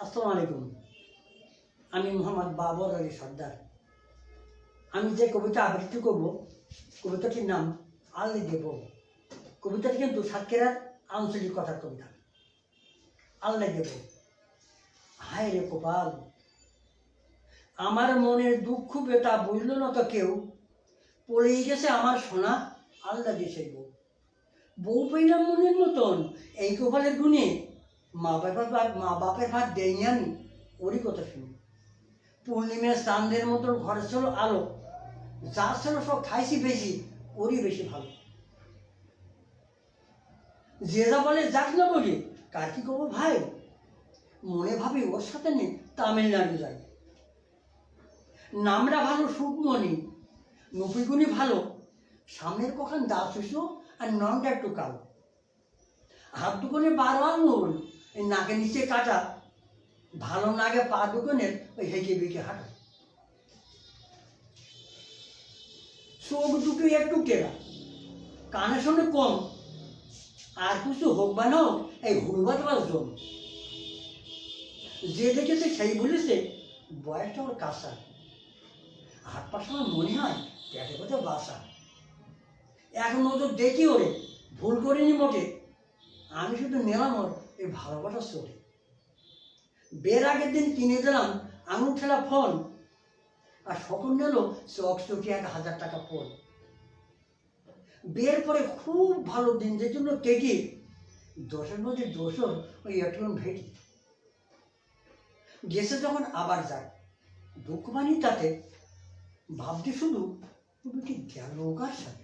আসসালামু আলাইকুম। আমি মোহাম্মদ বাবর আলী সর্দার। আমি যে কবিতা আবৃত্তি করব, কবিতাটির নাম আল্লি দেব। কবিতাটি কিন্তু সাতক্ষীরার আঞ্চলিক কথার কবিতা। আল্লাহ দেব। হায় রে কপাল। আমার মনের দুঃখ বেতা বুঝল না তো কেউ। পড়েই গেছে আমার সোনা, আল্লাহ দিয়েছে বউ বউ পেলাম মনের মতন, এই কপালের গুণে মা ভাত মা বাপের ভাত দেয়নি আমি। ওরই কথা শুনি। পূর্ণিমার চাঁদের মতো ঘরে ছিল আলো। যা ছিল সব খাইছি বেশি, ওরই বেশি ভালো। যে যা বলে যাক না বলি, কার কি করব ভাই? মনে ভাবি ওর সাথে নেই, তামিলনাড়ু যাই। নামটা ভালো, সুকমণি। নপিগুনি ভালো। সামনের কখন শুষো আর ননটা একটু কালো। হাত দুকনে বারো আঙুল নাকের নিচে কাটা। ভালো নাগে পা দুকনের ওই হেঁকে বেঁকে হাঁটা। চোখ দুটো একটু টেরা। কানের সঙ্গে কম। আর কিছু হোক বা না হোক, এই হুড়বাদ জম। যে দেখেছে সেই বলেছে, বয়সটা ওর কাঁচা। হাত পা সময় মনে হয়, পেটে পেটে বাসা এক নজর দেখি ওরে, ভুল করিনি মোটে। আমি শুধু নিলাম ওর এই ভালোবাসা চোরে বের আগের দিন কিনে দিলাম আঙুল ঠেলা ফোন আর সকল নিল চক চকি এক হাজার টাকা ফোন বের পরে খুব ভালো দিন, যে জন্য কেটে দশের মধ্যে দোষর ওই একটু ভেটি। গেছে যখন আবার যায়। দুঃখ বানি তাতে, ভাবতে শুধু, তুমি কি গেল কার সাথে?